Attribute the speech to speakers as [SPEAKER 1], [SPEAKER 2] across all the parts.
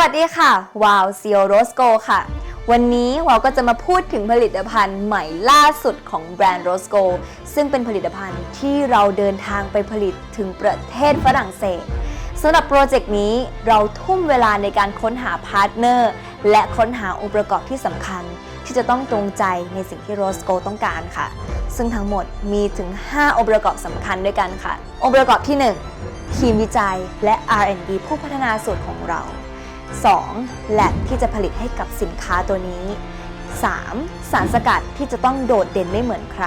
[SPEAKER 1] วัสดีค่ะวาวซีโอโรสโกค่ะ วันนี้วาวก็จะมาพูดถึงผลิตภัณฑ์ใหม่ล่าสุดของแบรนด์โรสโกซึ่งเป็นผลิตภัณฑ์ที่เราเดินทางไปผลิตถึงประเทศฝรั่งเศสสำหรับโปรเจกต์นี้เราทุ่มเวลาในการค้นหาพาร์ทเนอร์ และค้นหาองค์ประกอบที่สำคัญ ที่จะต้องตรงใจในสิ่งที่โรสโกต้องการค่ะ ซึ่งทั้งหมดมีถึง 5 องค์ประกอบสำคัญด้วยกันค่ะ องค์ประกอบที่ 1 ทีมวิจัยและ R&D ผู้พัฒนาสูตรของเรา 2. แลบที่จะผลิตให้กับสินค้าตัวนี้ 3. สารสกัดที่จะต้องโดดเด่นไม่เหมือนใคร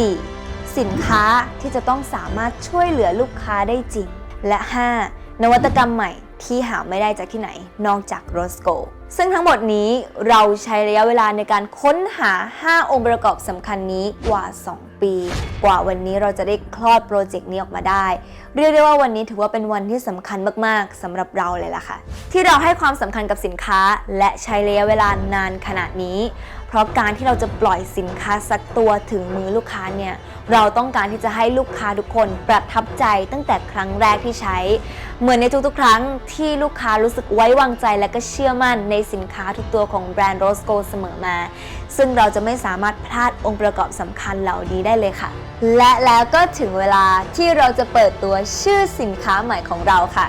[SPEAKER 1] 4. สินค้าที่จะต้องสามารถช่วยเหลือลูกค้าได้จริง และ 5. นวัตกรรมใหม่ที่หาไม่ได้จากที่ไหน นอกจากโรสโก ซึ่งทั้งหมดนี้เราใช้ระยะเวลาในการค้นหา 5 องค์ประกอบสำคัญนี้กว่า 2 ปี กว่าวันนี้เราจะได้คลอดโปรเจกต์นี้ออกมาได้ เรียกได้ว่าวันนี้ถือว่าเป็นวันที่สำคัญมากๆสำหรับเราเลยล่ะค่ะ ที่เราให้ความสำคัญกับสินค้า และใช้ระยะเวลานานขนาดนี้ เพราะการที่เราจะปล่อยสินค้าสักตัวถึงมือลูกค้าเนี่ยเราต้องการที่จะให้ลูกค้าทุกคนประทับใจตั้งแต่ครั้งแรกที่ใช้ เหมือนในทุกๆ ครั้งที่ลูกค้ารู้สึกไว้วางใจและก็เชื่อมั่นในสินค้าทุกตัวของแบรนด์โรสโกเสมอมา ซึ่งเราจะไม่สามารถพลาดองค์ประกอบสำคัญเหล่านี้ได้เลยค่ะ และแล้วก็ถึงเวลาที่เราจะเปิดตัวชื่อสินค้าใหม่ของเราค่ะ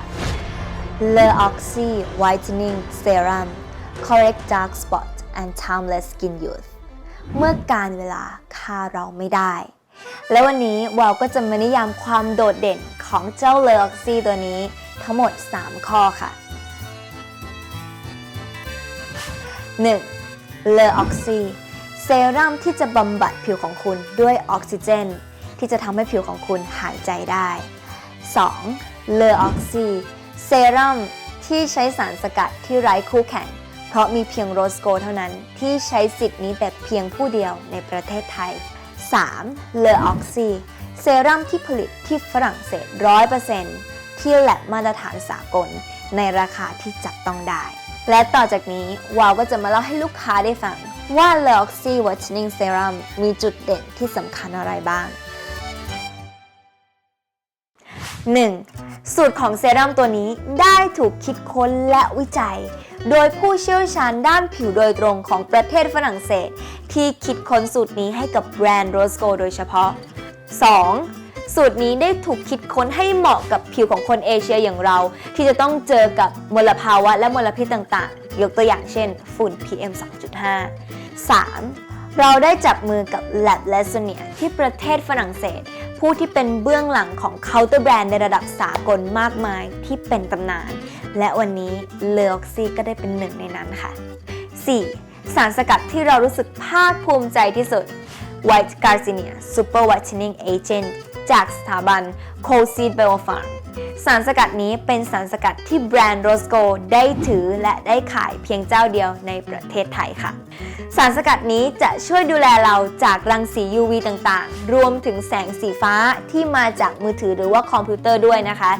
[SPEAKER 1] Le Oxy Whitening Serum Correct Dark Spot and Timeless Skin Youth เมื่อการเวลาฆ่าเราไม่ได้ และวันนี้วาวก็จะมานิยามความโดดเด่น ของเจ้า Le Oxy ตัวนี้ทั้งหมด 3 ข้อค่ะ 1. Le Oxy เซรั่มที่จะบำบัดผิวของคุณด้วยออกซิเจน ที่จะทำให้ผิวของคุณหายใจได้ 2. Le Oxy เซรั่มที่ใช้สารสกัดที่ไร้คู่แข่ง เพราะมีเพียงโรสโกเท่านั้นที่ใช้สิทธิ์นี้แต่เพียงผู้เดียวในประเทศไทย 3. Le Oxy เซรั่มที่ผลิตที่ฝรั่งเศส 100%ที่แลบมาตรฐานสากล ในราคาที่จับต้องได้ และต่อจากนี้วาวก็จะมาเล่าให้ลูกค้าได้ฟัง ว่า Le Oxy Whitening Serum มีจุดเด่นที่สำคัญอะไรบ้าง 1. สูตรของเซรั่มตัวนี้ได้ถูกคิดค้นและวิจัย โดยผู้เชี่ยวชาญด้านผิวโดยตรงของประเทศฝรั่งเศส ที่คิดค้นสูตรนี้ให้กับแบรนด์โรสโกโดยเฉพาะ 2. สูตรนี้ได้ถูกคิดค้นให้เหมาะกับผิวของคนเอเชียอย่างเรา ที่จะต้องเจอกับมลภาวะและมลพิษต่างๆ ยกตัวอย่างเช่น ฝุ่น PM 2.5 3. เราได้จับมือกับ Lab l e s o n i a ที่ประเทศฝรั่งเศส ผู้ที่เป็นเบื้องหลังของเคาน์เตอร์แบรนด์ในระดับสากลมากมายที่เป็นตำนาน และวันนี้เลอ o อกซีก็ได้เป็นหนึ่งในนั้นค่ะ 4. สารสกัดที่เรารู้สึกภาคภูมิใจที่สุด White Gardenia Super Whitening Agent จากสถาบัน c o l s e e d Biofarm สารสกัดนี้เป็นสารสกัดที่แบรนด์ Rosco ได้ถือและได้ขายเพียงเจ้าเดียวในประเทศไทยค่ะ สารสกัดนี้จะช่วยดูแลเราจากรังสี UV ต่างๆ รวมถึงแสงสีฟ้าที่มาจากมือถือหรือว่าคอมพิวเตอร์ด้วยนะคะ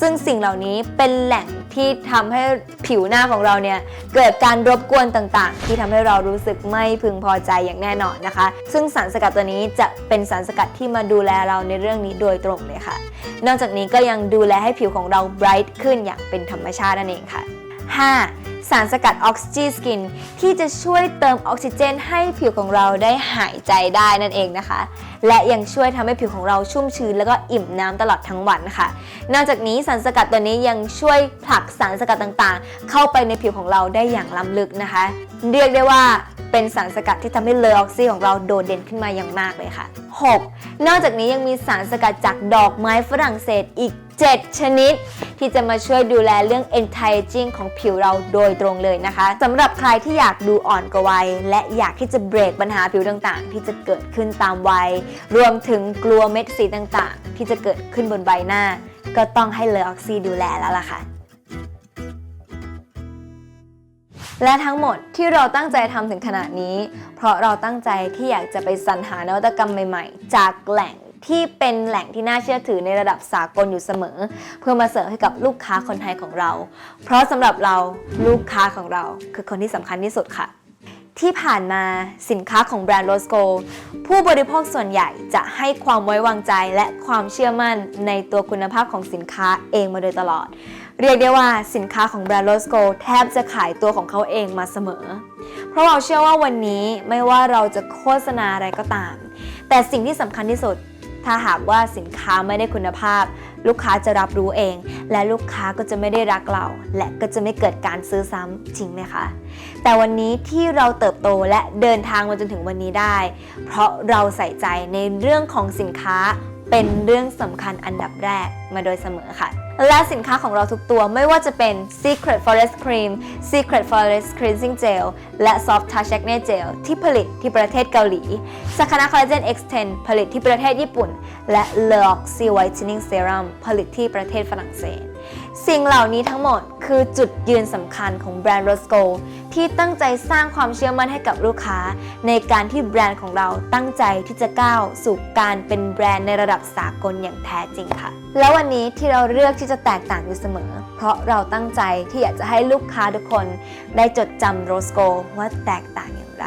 [SPEAKER 1] ซึ่งสิ่งเหล่านี้เป็นแหล่งที่ทำให้ผิวหน้าของเราเนี่ยเกิดการรบกวนต่างๆ ที่ทำให้เรารู้สึกไม่พึงพอใจอย่างแน่นอนนะคะ ซึ่งสารสกัดตัวนี้จะเป็นสารสกัดที่มาดูแลเราในเรื่องนี้โดยตรงเลยค่ะ นอกจากนี้ก็ยังดูแลให้ผิวของเราไบรท์ขึ้นอย่างเป็นธรรมชาตินั่นเองค่ะ 5. สารสกัดออกซิจีสกินที่จะช่วยเติมออกซิเจน ให้ผิวของเราได้หายใจได้นั่นเองนะคะ และยังช่วยทำให้ผิวของเราชุ่มชื้น แล้วก็อิ่มน้ำตลอดทั้งวันค่ะ นอกจากนี้สารสกัดตัวนี้ยังช่วยผลักสารสกัดต่างๆ เข้าไปในผิวของเราได้อย่างล้ำลึกนะคะ เรียกได้ว่าเป็นสารสกัดที่ทำให้เลอออกซิของเราโดดเด่นขึ้นมาอย่างมากเลยค่ะ 6. นอกจากนี้ยังมีสารสกัดจากดอกไม้ฝรั่งเศสอีก 7 ชนิด ที่จะมาช่วยดูแลเรื่อง anti-aging ของผิวเราโดยตรงเลยนะคะสำหรับใครที่อยากดูอ่อนกว่าวัย และอยากที่จะเบรกปัญหาผิวต่างๆ ที่จะเกิดขึ้นตามวัย รวมถึงกลัวเม็ดสีต่างๆ ที่จะเกิดขึ้นบนใบหน้า ก็ต้องให้เลอออกซีดูแลแล้วล่ะค่ะ และทั้งหมดที่เราตั้งใจทำถึงขนาดนี้ เพราะเราตั้งใจที่อยากจะไปสรรหานวัตกรรมใหม่ๆ จากแหล่งที่เป็นแหล่งที่น่าเชื่อถือในระดับสากลอยู่เสมอ เพื่อมาเสิร์ฟให้กับลูกค้าคนไทยของเรา เพราะสำหรับเราลูกค้าของเรา คือคนที่สำคัญที่สุดค่ะ ที่ผ่านมาสินค้าของแบรนด์โรสโกผู้บริโภคส่วนใหญ่จะให้ความไว้วางใจและความเชื่อมั่นในตัวคุณภาพของสินค้าเองมาโดยตลอด เรียกได้ว่าสินค้าของแบรนด์โรสโกแทบจะขายตัวของเขาเองมาเสมอ เพราะเราเชื่อว่าวันนี้ไม่ว่าเราจะโฆษณาอะไรก็ตาม แต่สิ่งที่สำคัญที่สุด ถ้าหากว่าสินค้าไม่ได้คุณภาพ ลูกค้าจะรับรู้เอง และลูกค้าก็จะไม่ได้รักเรา และก็จะไม่เกิดการซื้อซ้ำจริงไหมคะ แต่วันนี้ที่เราเติบโตและเดินทางมาจนถึงวันนี้ได้ เพราะเราใส่ใจในเรื่องของสินค้า เป็นเรื่องสำคัญอันดับแรกมาโดยเสมอค่ะ และสินค้าของเราทุกตัวไม่ว่าจะเป็น Secret Forest Cream Secret Forest Cleansing Gel และ Soft Touch Acne Gel ที่ผลิตที่ประเทศเกาหลี Sakana Collagen X10 ผลิตที่ประเทศญี่ปุ่น และ l e o x y Whitening Serum ผลิตที่ประเทศฝรั่งเศส สิ่งเหล่านี้ทั้งหมดคือจุดยืนสำคัญของแบรนด์ Rosco ที่ตั้งใจสร้างความเชื่อมั่นให้กับลูกค้า ในการที่แบรนด์ของเราตั้งใจที่จะก้าวสู่การเป็นแบรนด์ในระดับสากลอย่างแท้จริงค่ะ แล้ววันนี้ที่เราเลือกที่จะแตกต่างอยู่เสมอ เพราะเราตั้งใจที่อยากจะให้ลูกค้าทุกคน ได้จดจำโรสโกว่าแตกต่างอย่างไร